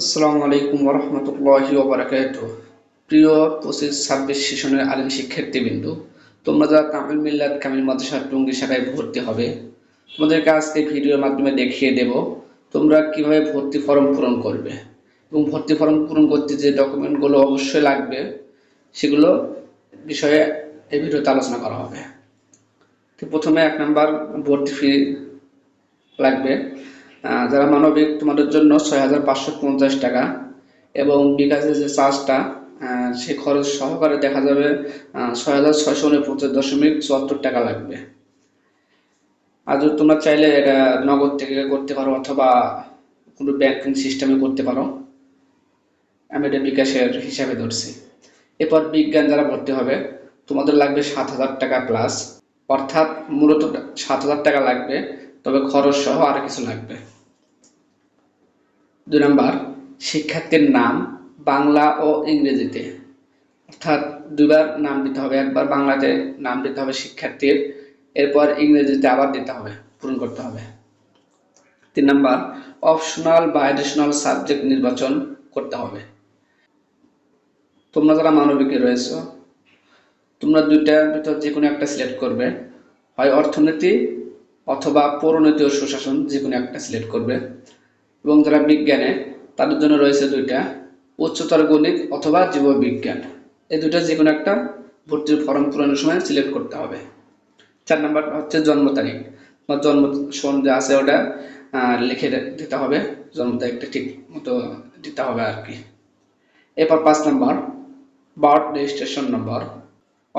আসসালামু আলাইকুম রহমতুল্লাহি ওবরাকাত প্রিয় পঁচিশ ছাব্বিশ সেশনের আলিম শিক্ষার্থীবৃন্দ, তোমরা যারা তামিল মিল্লাত কামিল মাদ্রাসা টুঙ্গি শাখায় ভর্তি হবে, তোমাদেরকে আজকে ভিডিওর মাধ্যমে দেখিয়ে দেব তোমরা কীভাবে ভর্তি ফর্ম পূরণ করবে এবং ভর্তি ফর্ম পূরণ করতে যে ডকুমেন্টগুলো অবশ্যই লাগবে, সেগুলো বিষয়ে এই ভিডিওতে আলোচনা করা হবে। তো প্রথমে এক নাম্বার ভর্তি ফি লাগবে। যারা মানবিক তোমাদের জন্য ছয় হাজার পাঁচশো পঞ্চাশ টাকা এবং বিকাশের যে চার্জটা সে খরচ সহকারে দেখা যাবে ছয় হাজার ছয়শো উনপঞ্চাশ দশমিক চুয়াত্তর টাকা লাগবে। আর যদি তোমরা চাইলে এটা নগদ থেকে করতে পারো অথবা কোনো ব্যাংকিং সিস্টেমে করতে পারো। আমি এটা বিকাশের হিসাবে ধরছি। এরপর বিজ্ঞান যারা ভর্তি হবে, তোমাদের লাগবে সাত হাজার টাকা প্লাস অর্থাৎ মূলত সাত হাজার টাকা লাগবে। তবে খরচ সহ আরও কিছু লাগবে। দুই নম্বর, শিক্ষার্থীর নাম বাংলা ও ইংরেজিতে। অর্থাৎ দুইবার নাম দিতে হবে, একবার বাংলাতে নাম দিতে হবে শিক্ষার্থীর, এরপর ইংরেজিতে আবার দিতে হবে, পূরণ করতে হবে। তিন নম্বর অপশনাল বা অ্যাডিশনাল সাবজেক্ট নির্বাচন করতে হবে। তোমরা যারা মানবিকে রয়েছে, তোমরা দুইটার ভিতর যে কোনো একটা সিলেক্ট করবে। হয় অর্থনীতি অথবা পৌরনীতি ও সুশাসন যে কোনো একটা সিলেক্ট করবে। এবং যারা বিজ্ঞানে, তাদের জন্য রয়েছে দুইটা, উচ্চতর গণিত অথবা জীববিজ্ঞান। এই দুইটা যে কোনো একটা ভর্তির ফর্ম পূরণের সময় সিলেক্ট করতে হবে। চার নাম্বার হচ্ছে জন্ম তারিখ। বা জন্ম সন যে আছে ওটা লিখে দিতে হবে। জন্ম তারিখটা ঠিক মতো দিতে হবে আর কি। এরপর পাঁচ নাম্বার, বার্থ রেজিস্ট্রেশন নম্বর।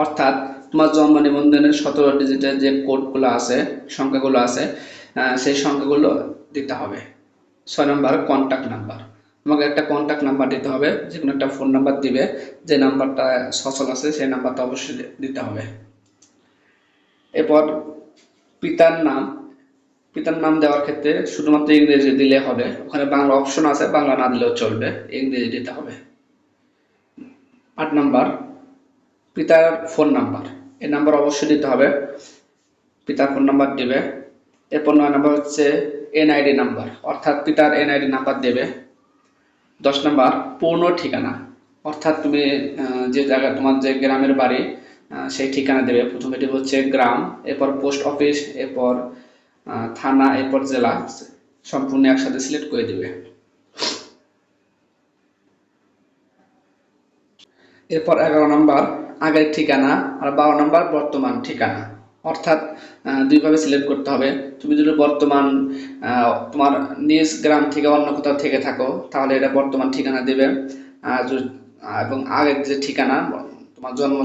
অর্থাৎ তোমার জন্ম নিবন্ধনের সতেরো ডিজিটের যে কোডগুলো আছে, সংখ্যাগুলো আছে সেই সংখ্যাগুলো দিতে হবে। ছয় নম্বর কন্ট্যাক্ট নাম্বার তোমাকে একটা কন্ট্যাক্ট নাম্বার দিতে হবে যে কোনো একটা ফোন নাম্বার দিবে, যে নাম্বারটা সচল আছে সেই নাম্বারটা অবশ্যই দিতে হবে। এরপর পিতার নাম। পিতার নাম দেওয়ার ক্ষেত্রে শুধুমাত্র ইংরেজি দিলে হবে। ওখানে বাংলা অপশন আছে, বাংলা না দিলেও চলবে, ইংরেজি দিতে হবে। আট নাম্বার পিতার ফোন নাম্বার এই নাম্বার অবশ্যই দিতে হবে। পিতার ফোন নাম্বার দিবে। এরপর নয় নাম্বার হচ্ছে এনআইডি নাম্বার অর্থাৎ পিতার এনআইডি নাম্বার দেবে। দশ নাম্বার পূর্ণ ঠিকানা। অর্থাৎ তুমি যে জায়গা, তোমার যে গ্রামের বাড়ি সেই ঠিকানা দেবে। প্রথমে দেবে হচ্ছে গ্রাম, এরপর পোস্ট অফিস, এরপর থানা, এরপর জেলা। সম্পূর্ণ একসাথে সিলেক্ট করে দিবে। এরপর এগারো নম্বর আগের ঠিকানা, আর বারো নম্বর বর্তমান ঠিকানা। অর্থাৎ দুইভাবে সিলেক্ট করতে হবে। তুমি যদি বর্তমান তোমার নিজ গ্রাম থেকে অন্য কোথাও থেকে থাকো, তাহলে এটা বর্তমান ঠিকানা দেবে। আর এবং আগের যে ঠিকানা, তোমার জন্ম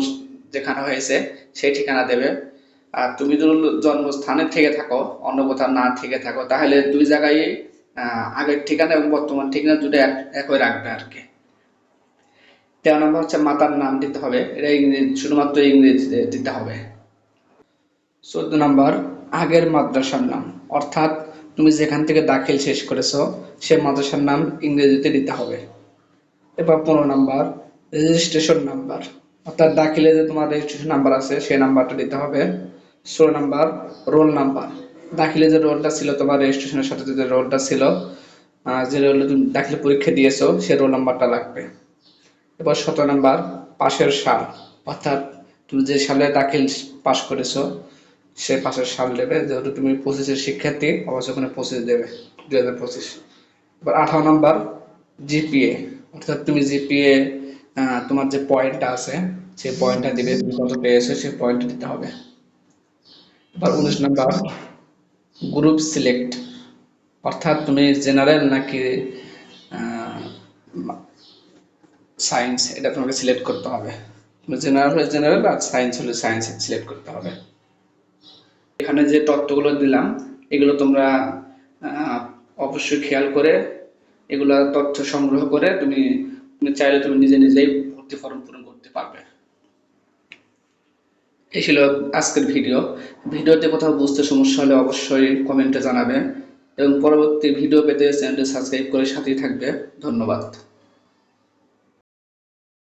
যেখানে হয়েছে, সেই ঠিকানা দেবে। আর তুমি যদি জন্মস্থানে থেকে থাকো, অন্য কোথাও না থেকে থাকো, তাহলে দুই জায়গায় আগের ঠিকানা এবং বর্তমান ঠিকানা দুটো এক, একই রাখবে আর কি। তেরো নম্বর হচ্ছে মাতার নাম দিতে হবে। এটা ইংরেজি, শুধুমাত্র ইংরেজিতে দিতে হবে। চোদ্দ নম্বর, আগের মাদ্রাসার নাম। অর্থাৎ তুমি যেখান থেকে দাখিল শেষ করেছ, সে মাদ্রাসার নাম ইংরেজিতে দিতে হবে। এবার পনেরো নাম্বার রেজিস্ট্রেশন নাম্বার অর্থাৎ দাখিলে যে তোমার রেজিস্ট্রেশন নাম্বার আছে, সেই নাম্বারটা দিতে হবে। ষোলো নাম্বার রোল নাম্বার দাখিলে যে রোলটা ছিল, তোমার রেজিস্ট্রেশনের সাথে যে রোলটা ছিল যে রোলে তুমি দাখিলে পরীক্ষা দিয়েছ সে রোল নাম্বারটা লাগবে। এবার সতেরো নাম্বার, পাশের সাল। অর্থাৎ তুমি যে সালে দাখিল পাশ করেছ, সে পাশের সাল দেবে। যেহেতু তুমি পঁচিশের শিক্ষার্থী অবশ্যই ওখানে পঁচিশ দেবে, দুই হাজার পঁচিশ। এবার আঠারো নাম্বার, জিপিএ। অর্থাৎ তুমি জিপিএ তোমার যে পয়েন্টটা আছে সেই পয়েন্টটা দিবে, তুমি কত পেয়েছ সেই পয়েন্টটা দিতে হবে। এবার উনিশ নাম্বার, গ্রুপ সিলেক্ট। অর্থাৎ তুমি জেনারেল নাকি সায়েন্স এটা তোমাকে সিলেক্ট করতে হবে। জেনারেল হলে জেনারেল আর সায়েন্স হলে সায়েন্স সিলেক্ট করতে হবে। এখানে যে তথ্যগুলো দিলাম, এগুলো তোমরা অবশ্যই খেয়াল করে এগুলা তথ্য সংগ্রহ করে তুমি চাইলে তুমি নিজে নিজেই ভর্তি ফর্ম পূরণ করতে পারবে। এই ছিল আজকের ভিডিও ভিডিওতে কোথাও বুঝতে সমস্যা হলে অবশ্যই কমেন্টে জানাবে। এবং পরবর্তী ভিডিও পেতে চ্যানেলটি সাবস্ক্রাইব করে সাথেই থাকবে। ধন্যবাদ।